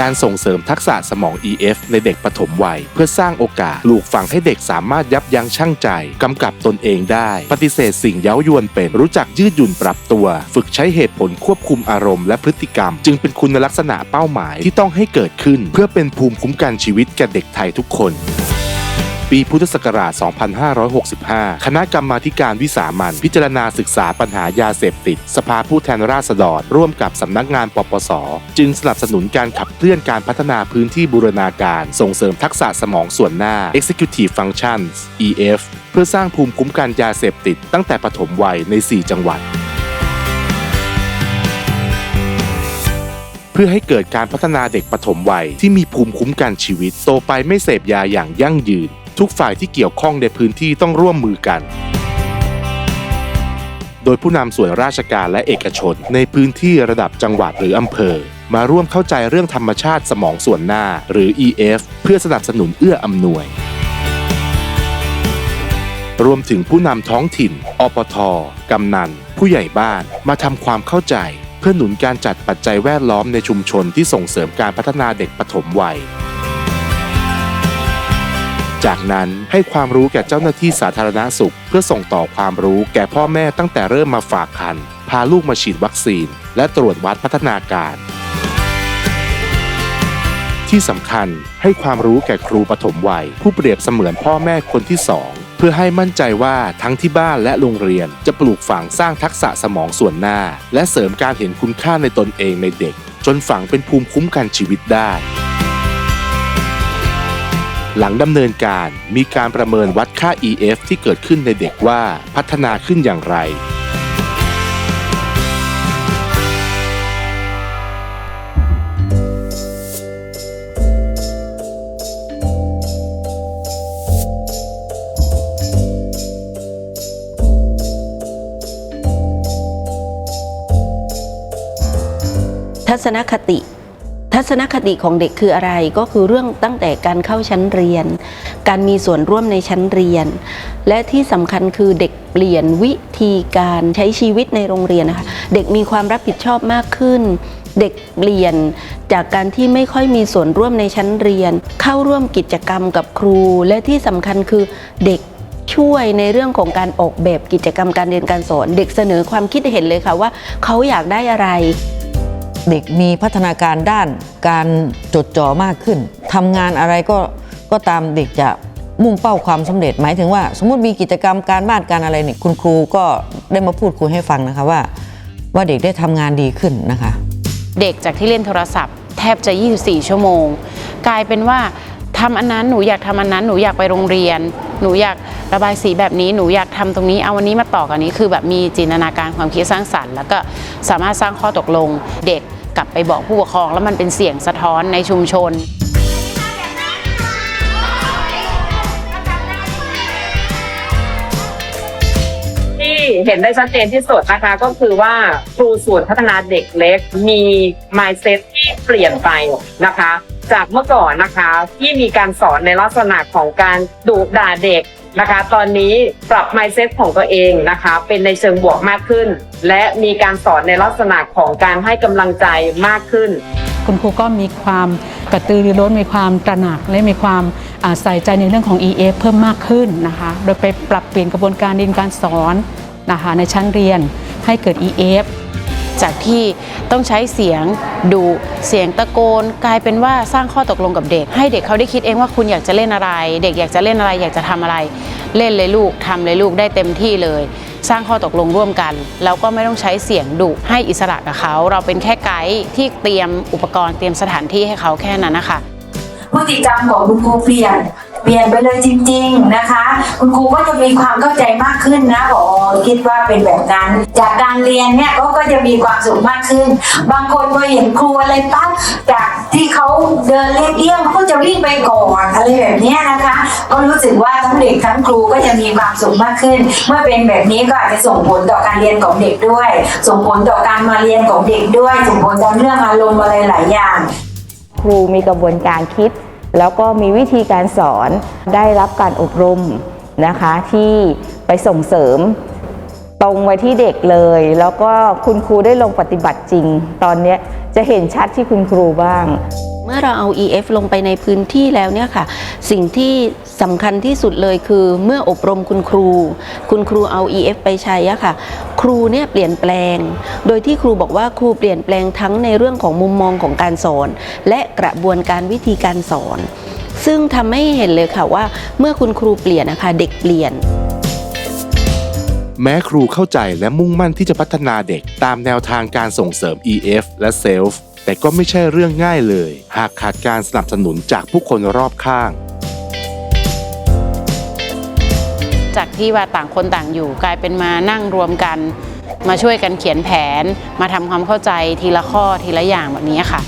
การส่งเสริมทักษะสมอง EF ในเด็กปฐมวัย เพื่อสร้างโอกาสปลูกฝังให้เด็กสามารถยับยั้งชั่งใจ กำกับตนเองได้ ปฏิเสธสิ่งเย้ายวนเป็น รู้จักยืดหยุ่นปรับตัว ฝึกใช้เหตุผลควบคุมอารมณ์และพฤติกรรม จึงเป็นคุณลักษณะเป้าหมายที่ต้องให้เกิดขึ้น เพื่อเป็นภูมิคุ้มกันชีวิตแก่เด็กไทยทุกคน ปีพุทธศักราช 2565 คณะกรรมาการวิสามันพิจารณาศึกษาปัญหายาเสพติด สภาผู้แทนราษฎร ร่วมกับสำนักงานปปส จึงสนับสนุนการขับเคลื่อนการพัฒนาพื้นที่บูรณาการ ส่งเสริมทักษะสมองส่วนหน้า Executive Functions EF เพื่อสร้างภูมิคุ้มกันยาเสพติดตั้งแต่ปฐมวัยใน 4 จังหวัดเพื่อให้เกิดการพัฒนาเด็กปฐมวัยที่มีภูมิคุ้มกันชีวิต โตไปไม่เสพยาอย่างยั่งยืน ทุกฝ่ายที่เกี่ยวข้องในพื้นที่ต้องร่วมมือกัน โดยผู้นำส่วนราชการและเอกชน ในพื้นที่ระดับจังหวัดหรืออำเภอ มาร่วมเข้าใจเรื่องธรรมชาติสมองส่วนหน้าหรือ EF เพื่อสนับสนุนเอื้ออำนวยรวมถึงผู้นำท้องถิ่น อปท กำนัน ผู้ใหญ่บ้าน มาทำความเข้าใจ เพื่อหนุนการจัดปัจจัยแวดล้อมในชุมชนที่ส่งเสริมการพัฒนาเด็กปฐมวัย จากนั้นให้ความรู้แก่เจ้าหน้าที่สาธารณสุข เพื่อส่งต่อความรู้แก่พ่อแม่ตั้งแต่เริ่มมาฝากคัน พาลูกมาฉีดวัคซีน และตรวจวัดพัฒนาการ ที่สำคัญให้ความรู้แก่ครูปฐมวัย ผู้เปรียบเสมือนพ่อแม่คนที่สองเพื่อให้มั่นใจว่าทั้งที่บ้านและโรงเรียนจะปลูกฝังสร้างทักษะสมองส่วนหน้า และเสริมการเห็นคุณค่าในตนเองในเด็ก จนฝังเป็นภูมิคุ้มกันชีวิตได้ หลังดำเนินการมีการประเมินวัดค่า EF ที่เกิดขึ้นในเด็กว่าพัฒนาขึ้นอย่างไร ทัศนคติ ทัศนคติของเด็กคืออะไรก็คือเรื่องตั้งแต่การเข้าชั้นเรียน การมีส่วนร่วมในชั้นเรียน และที่สำคัญคือเด็กเปลี่ยนวิธีการใช้ชีวิตในโรงเรียนนะคะเด็กมีความรับผิดชอบมากขึ้น เด็กเปลี่ยนจากการที่ไม่ค่อยมีส่วนร่วมในชั้นเรียน เข้าร่วมกิจกรรมกับครู และที่สำคัญคือเด็กช่วยในเรื่องของการออกแบบกิจกรรมการเรียนการสอน เด็กเสนอความคิดเห็นเลยค่ะว่าเขาอยากได้อะไร เด็กมีพัฒนาการด้านการจดจ่อมากขึ้นทำงานอะไรก็ก็ตามเด็กจะมุ่งเป้าความสำเร็จ หมายถึงว่า สมมติมีกิจกรรมการบ้านการอะไรเนี่ยคุณครูก็ได้มาพูดคุยให้ฟังนะคะว่า ว่าเด็กได้ทำงานดีขึ้นนะคะ เด็กจากที่เล่นโทรศัพท์ แทบจะ 24 ชั่วโมง กลายเป็นว่าทำอันนั้นหนูอยากทำอันนั้นหนูอยากไปโรงเรียน หนูอยากระบายสีแบบนี้หนูอยากทำตรงนี้เอาวันนี้มาต่อกันนี้คือแบบมีจินตนาการความคิดสร้างสรรค์ แล้วก็สามารถสร้างข้อตกลงเด็กกลับไปบอกผู้ปกครอง แล้วมันเป็นเสียงสะท้อนในชุมชนที่เห็นได้ชัดเจนที่สุดนะคะก็คือว่าครูส่วนพัฒนาเด็กเล็กมี mindset ที่เปลี่ยนไปนะคะ จากเมื่อก่อนนะคะ ที่มีการสอนในลักษณะของการดุด่าเด็กนะคะ ตอนนี้ปรับ mindset ของตัวเองนะคะ เป็นในเชิงบวกมากขึ้น และมีการสอนในลักษณะของการให้กำลังใจมากขึ้น คุณครูก็มีความกระตือรือร้นมีความตระหนักและมีความใส่ใจในเรื่องของ EF เพิ่มมากขึ้นนะคะ โดยไปปรับเปลี่ยนกระบวนการเรียนการสอนนะคะในชั้นเรียนให้เกิด EF จากที่ต้องใช้เสียงดุเสียงตะโกน กลายเป็นว่าสร้างข้อตกลงกับเด็ก ให้เด็กเขาได้คิดเองว่าคุณอยากจะเล่นอะไร เด็กอยากจะเล่นอะไร อยากจะทำอะไร เล่นเลยลูกทำเลยลูกได้เต็มที่เลย สร้างข้อตกลงร่วมกันแล้วก็ไม่ต้องใช้เสียงดุให้อิสระกับเขา เราเป็นแค่ไกด์ที่เตรียมอุปกรณ์เตรียมสถานที่ให้เขาแค่นั้นนะคะพฤติกรรมของคุณครูเปลี่ยน เปลี่ยนไปเลยจริง ๆนะคะ คุณครูก็จะมีความเข้าใจมากขึ้นนะผอคิดว่าเป็นแบบนั้น จากการเรียนเนี่ยก็ก็จะมีความสุขมากขึ้น บางคนพอเห็นครูอะไรปั๊บจากที่เขาเดินเรียบเลี่ยงก็จะวิ่งไปก่อนอะไรแบบนี้นะคะ ก็รู้สึกว่าทั้งเด็กทั้งครูก็จะมีความสุขมากขึ้น เมื่อเป็นแบบนี้ก็อาจจะส่งผลต่อการเรียนของเด็กด้วย ส่งผลต่อการมาเรียนของเด็กด้วยส่งผลต่อเรื่องอารมณ์อะไรหลายอย่าง ครูมีกระบวนการคิด แล้วก็มีวิธีการสอนได้รับการอบรมนะคะที่ไปส่งเสริมตรงไว้ที่เด็กเลย แล้วก็คุณครูได้ลงปฏิบัติจริง ตอนนี้จะเห็นชัดที่คุณครูบ้าง เมื่อเราเอา EF ลงไปในพื้นที่แล้วเนี่ยค่ะ สิ่งที่สำคัญที่สุดเลยคือเมื่ออบรมคุณครู คุณครูเอา EF ไปใช้อะค่ะ ครูเนี่ยเปลี่ยนแปลง โดยที่ครูบอกว่าครูเปลี่ยนแปลงทั้งในเรื่องของมุมมองของการสอน และกระบวนการวิธีการสอน ซึ่งทำให้เห็นเลยค่ะว่า เมื่อคุณครูเปลี่ยนนะคะเด็กเปลี่ยนแม้ครูเข้าใจและมุ่งมั่นที่จะพัฒนาเด็กตามแนวทางการส่งเสริม EF และ SELF แต่ก็ไม่ใช่เรื่องง่ายเลย หากขาดการสนับสนุนจากผู้คนรอบข้าง จากที่ว่าต่างคนต่างอยู่กลายเป็นมานั่งรวมกัน มาช่วยกันเขียนแผน มาทำความเข้าใจทีละข้อทีละอย่างแบบนี้ค่ะ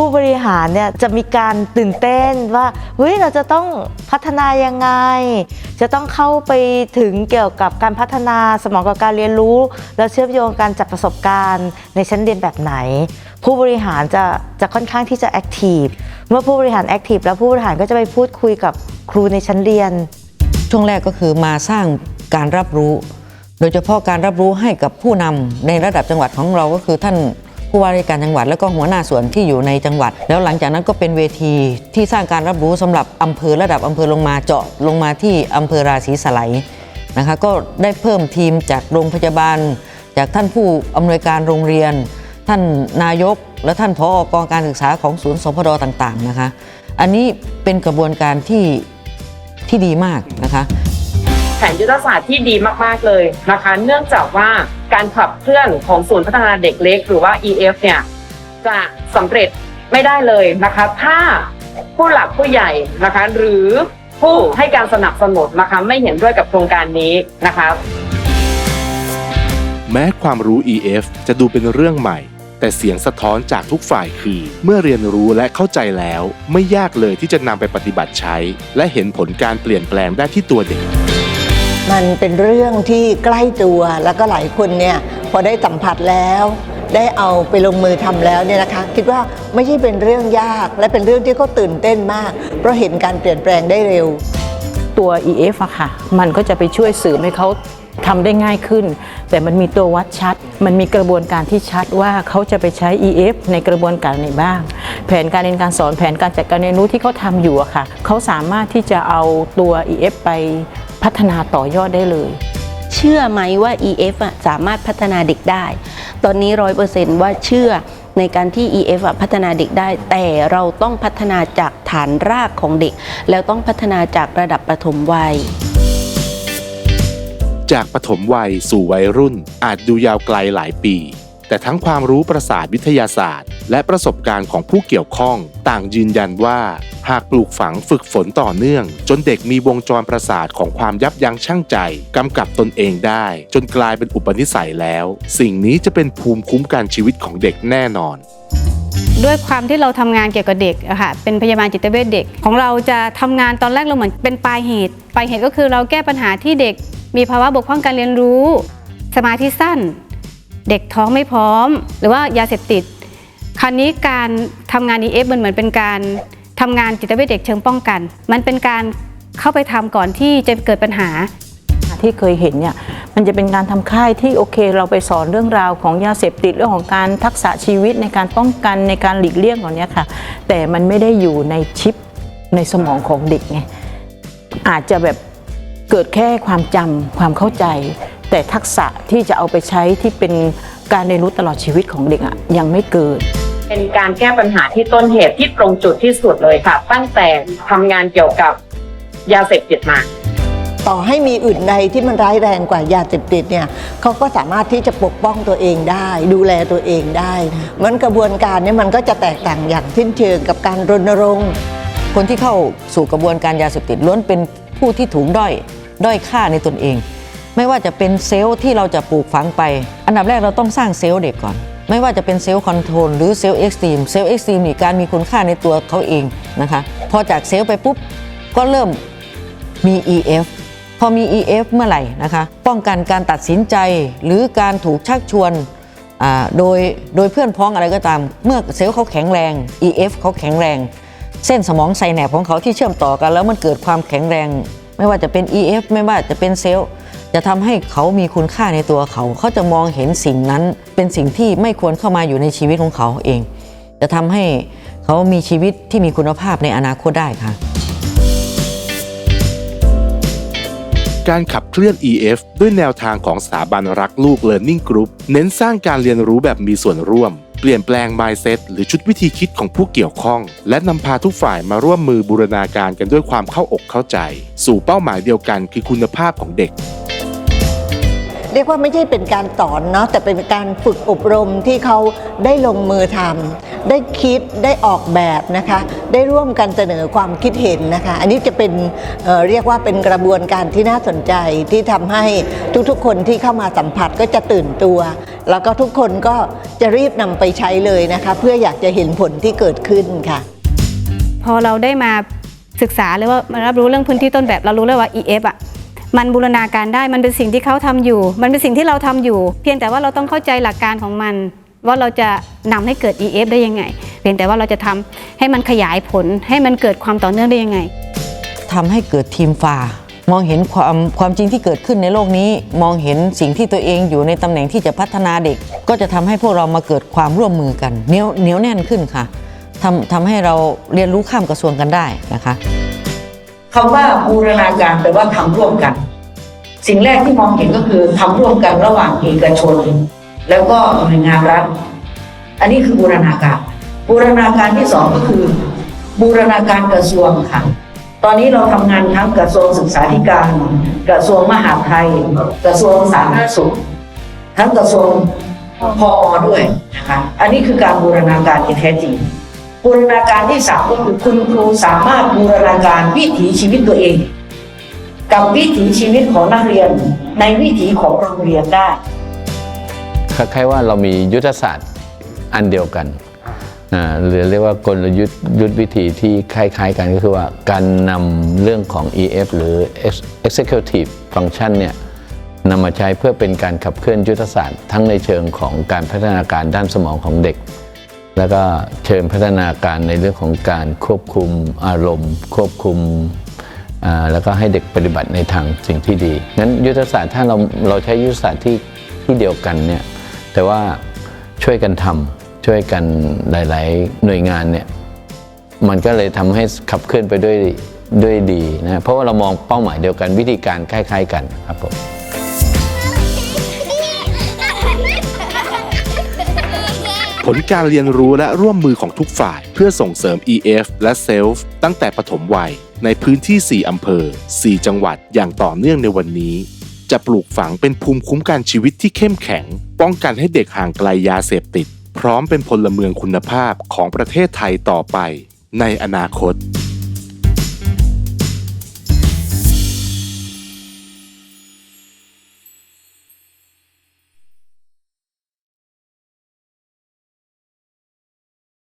ผู้บริหารเนี่ยจะมีการตื่นเต้นว่าเฮ้ยเราจะต้องพัฒนายังไง จะต้องเข้าไปถึงเกี่ยวกับการพัฒนาสมองกับการเรียนรู้ แล้วเชื่อมโยงการจับประสบการณ์ ในชั้นเรียนแบบไหน ผู้บริหารจะจะค่อนข้างที่จะแอคทีฟเมื่อผู้บริหารแอคทีฟแล้วผู้บริหารก็จะไปพูดคุยกับครูในชั้นเรียน ช่วงแรกก็คือมาสร้างการรับรู้ โดยเฉพาะการรับรู้ให้กับผู้นำในระดับจังหวัดของเราก็คือท่าน ผู้ว่าราชการจังหวัด แล้วก็หัวหน้าส่วนที่อยู่ในจังหวัด แล้วหลังจากนั้นก็เป็นเวทีที่สร้างการรับรู้สำหรับอำเภอระดับอำเภอลงมาเจาะลงมาที่อำเภอราศีสไลนะคะก็ได้เพิ่มทีมจากโรงพยาบาล จากท่านผู้อำนวยการโรงเรียน ท่านนายก และท่านผอกองการศึกษาของศูนย์สพดต่างๆนะคะ อันนี้เป็นกระบวนการที่ที่ดีมากนะคะ แผนยุทธศาสตร์ที่ดีมากๆเลยนะคะ เนื่องจากว่าการขับเคลื่อนของศูนย์พัฒนาเด็กเล็ก หรือว่า EF เนี่ยจะสำเร็จไม่ได้เลยนะคะ ถ้าผู้หลักผู้ใหญ่นะคะ หรือผู้ให้การสนับสนุนนะคะไม่เห็นด้วยกับโครงการนี้นะคะแม้ความรู้ EF จะดูเป็นเรื่องใหม่ แต่เสียงสะท้อนจากทุกฝ่ายคือ เมื่อเรียนรู้และเข้าใจแล้ว ไม่ยากเลยที่จะนำไปปฏิบัติใช้ และเห็นผลการเปลี่ยนแปลงได้ที่ตัวเด็ก มันเป็นเรื่องที่ใกล้ตัวแล้วก็หลายคนเนี่ยพอได้สัมผัสแล้ว ได้เอาไปลงมือทำแล้วเนี่ยนะคะ คิดว่าไม่ใช่เป็นเรื่องยากและเป็นเรื่องที่เขาตื่นเต้นมาก เพราะเห็นการเปลี่ยนแปลงได้เร็ว ตัว EF อะค่ะ มันก็จะไปช่วยสริมให้เขาทำได้ง่ายขึ้น แต่มันมีตัววัดชัด มันมีกระบวนการที่ชัดว่าเขาจะไปใช้ EF ในกระบวนการไหนบ้าง แผนการเรียนการสอนแผนการจัดการเรียนรู้ที่เขาทำอยู่อะค่ะเขาสามารถที่จะเอาตัว EF ไป พัฒนาต่อยอดได้เลย เชื่อไหมว่า EF อะสามารถพัฒนาเด็กได้ ตอนนี้ร้อยเปอร์เซนต์ว่าเชื่อในการที่ EF อะพัฒนาเด็กได้ แต่เราต้องพัฒนาจากฐานรากของเด็ก แล้วต้องพัฒนาจากระดับประถมวัยจากปฐมวัยสู่วัยรุ่นอาจดูยาวไกลหลายปี แต่ทั้งความรู้ประสาทวิทยาศาสตร์ และประสบการณ์ของผู้เกี่ยวข้อง ต่างยืนยันว่า หากปลูกฝังฝึกฝนต่อเนื่อง จนเด็กมีวงจรประสาทของความยับยั้งชั่งใจกำกับตนเองได้ จนกลายเป็นอุปนิสัยแล้ว สิ่งนี้จะเป็นภูมิคุ้มกันชีวิตของเด็กแน่นอนด้วยความที่เราทำงานเกี่ยวกับเด็กอะค่ะ เป็นพยาบาลจิตเวชเด็ก ของเราจะทำงานตอนแรกเราเหมือนเป็นปลายเหตุ ปลายเหตุก็คือเราแก้ปัญหาที่เด็ก มีภาวะบกพร่องการเรียนรู้ สมาธิสั้น เด็กท้องไม่พร้อม หรือว่ายาเสพติด คราวนี้การทำงานนี้เอฟมันเหมือนเป็นการทำงานจิตเวชเด็กเชิงป้องกัน มันเป็นการเข้าไปทำก่อนที่จะเกิดปัญหาที่เคยเห็นเนี่ยมันจะเป็นการทำค่ายที่โอเค เราไปสอนเรื่องราวของยาเสพติดเรื่องของการทักษะชีวิตในการป้องกันในการหลีกเลี่ยงของเนี้ค่ะ แต่มันไม่ได้อยู่ในชิปในสมองของเด็กไงอาจจะแบบเกิดแค่ความจำความเข้าใจ แต่ทักษะที่จะเอาไปใช้ที่เป็นการเรียนรู้ตลอดชีวิตของเด็กอะยังไม่เกิด เป็นการแก้ปัญหาที่ต้นเหตุที่ตรงจุดที่สุดเลยค่ะ ตั้งแต่ทำงานเกี่ยวกับยาเสพติดมาต่อให้มีอื่นใดที่มันร้ายแรงกว่ายาเสพติดเนี่ยเขาก็สามารถที่จะปกป้องตัวเองได้ ดูแลตัวเองได้นะมันกระบวนการเนี้มันก็จะแตกต่างอย่างสิ้นเชิงกับการรณรงค์ คนที่เข้าสู่กระบวนการยาเสพติดล้วนเป็นผู้ที่ถูกด้อย ด้อยค่าในตนเอง ไม่ว่าจะเป็นเซลล์ที่เราจะปลูกฝังไป อันดับแรกเราต้องสร้างเซลล์เด็กก่อน ไม่ว่าจะเป็นเซลล์คอนโทรลหรือเซลล์เอ็กซ์ตรีมเซลล์เอ็กซ์ตรีมนี่การมีคุณค่าในตัวเขาเองนะคะพอจากเซลล์ไปปุ๊บก็เริ่มมี EF พอมี EF เมื่อไหร่นะคะ ป้องกันการตัดสินใจหรือการถูกชักชวนโดยโดยเพื่อนพ้องอะไรก็ตาม เมื่อเซลล์เขาแข็งแรง EF เขาแข็งแรง เส้นสมองไซแนปของเขาที่เชื่อมต่อกัน แล้วมันเกิดความแข็งแรง ไม่ว่าจะเป็น EF ไม่ว่าจะเป็นเซลล์ จะทำให้เขามีคุณค่าในตัวเขา เขาจะมองเห็นสิ่งนั้นเป็นสิ่งที่ไม่ควรเข้ามาอยู่ในชีวิตของเขาเอง จะทำให้เขามีชีวิตที่มีคุณภาพในอนาคตได้ค่ะ การขับเคลื่อน EF ด้วยแนวทางของสถาบันรักลูก Learning Group เน้นสร้างการเรียนรู้แบบมีส่วนร่วมเปลี่ยนแปลง mindset หรือชุดวิธีคิดของผู้เกี่ยวข้อง และนำพาทุกฝ่ายมาร่วมมือบูรณาการกันด้วยความเข้าอกเข้าใจ สู่เป้าหมายเดียวกันคือคุณภาพของเด็ก เรียกว่าไม่ใช่เป็นการสอนเนาะแต่เป็นการฝึกอบรมที่เขาได้ลงมือทำได้คิดได้ออกแบบนะคะ ได้ร่วมกันเสนอความคิดเห็นนะคะ อันนี้จะเป็นเเรียกว่าเป็นกระบวนการที่น่าสนใจที่ทำให้ทุกๆ คนที่เข้ามาสัมผัสก็จะตื่นตัว แล้วก็ทุกคนก็จะรีบนำไปใช้เลยนะคะ เพื่ออยากจะเห็นผลที่เกิดขึ้นค่ะ พอเราได้มาศึกษาหรือว่ามารับรู้เรื่องพื้นที่ต้นแบบเรารู้เลยว่า EF อะ มันบูรณาการได้มันเป็นสิ่งที่เขาทำอยู่ มันเป็นสิ่งที่เราทำอยู่ เพียงแต่ว่าเราต้องเข้าใจหลักการของมัน ว่าเราจะนำให้เกิด EF ได้ยังไง เพียงแต่ว่าเราจะทำให้มันขยายผลให้มันเกิดความต่อเนื่องได้ยังไงทำให้เกิดทีมฟามองเห็นความความจริงที่เกิดขึ้นในโลกนี้ มองเห็นสิ่งที่ตัวเองอยู่ในตำแหน่งที่จะพัฒนาเด็ก ก็จะทำให้พวกเรามาเกิดความร่วมมือกันเหนียวเหนียวแน่นขึ้นค่ะทำทำให้เราเรียนรู้ข้ามกระทรวงกันได้นะคะ คำว่าบูรณาการแปลว่าทำร่วมกัน สิ่งแรกที่มองเห็นก็คือทำร่วมกันระหว่างเอกชน แล้วก็หน่วยงานรัฐ อันนี้คือบูรณาการ บูรณาการที่สองก็คือ บูรณาการกระทรวงค่ะตอนนี้เราทำงานทั้งกระทรวงศึกษาธิการ กระทรวงมหาดไทย กระทรวงสาธารณสุข ทั้งกระทรวงพอด้วยนะคะอันนี้คือการบูรณาการที่แท้จริง บูรณาการที่สามก็คือคุณครูสามารถบูรณาการวิถีชีวิตตัวเอง กับวิถีชีวิตของนักเรียนในวิถีของโรงเรียนได้คล้ายๆว่าเรามียุทธศาสตร์อันเดียวกันหรือเรียกว่ากลยุทธ์ยุทธวิธีที่คล้าย ๆ กันก็คือว่าการนำเรื่องของ EF หรือ Executive Function เนี่ยนำมาใช้เพื่อเป็นการขับเคลื่อนยุทธศาสตร์ทั้งในเชิงของการพัฒนาการด้านสมองของเด็ก แล้วก็เชิงพัฒนาการในเรื่องของการควบคุมอารมณ์ ควบคุมอ่าแล้วก็ให้เด็กปฏิบัติในทางสิ่งที่ดีงั้นยุทธศาสตร์ถ้าเราเราใช้ยุทธศาสตร์ที่ที่เดียวกันเนี่ยแต่ว่าช่วยกันทำช่วยกันหลาย ๆ หน่วยงานเนี่ยมันก็เลยทำให้ขับเคลื่อนไปด้วยด้วยดีนะเพราะว่าเรามองเป้าหมายเดียวกันวิธีการคล้าย ๆ กันครับผม ผลการเรียนรู้และร่วมมือของทุกฝ่าย เพื่อส่งเสริม EF และ SELF ตั้งแต่ปฐมวัย ในพื้นที่ 4 อำเภอ 4 จังหวัดอย่างต่อเนื่องในวันนี้ จะปลูกฝังเป็นภูมิคุ้มกันชีวิตที่เข้มแข็ง ป้องกันให้เด็กห่างไกลยาเสพติด พร้อมเป็นพลเมืองคุณภาพของประเทศไทยต่อไป ในอนาคต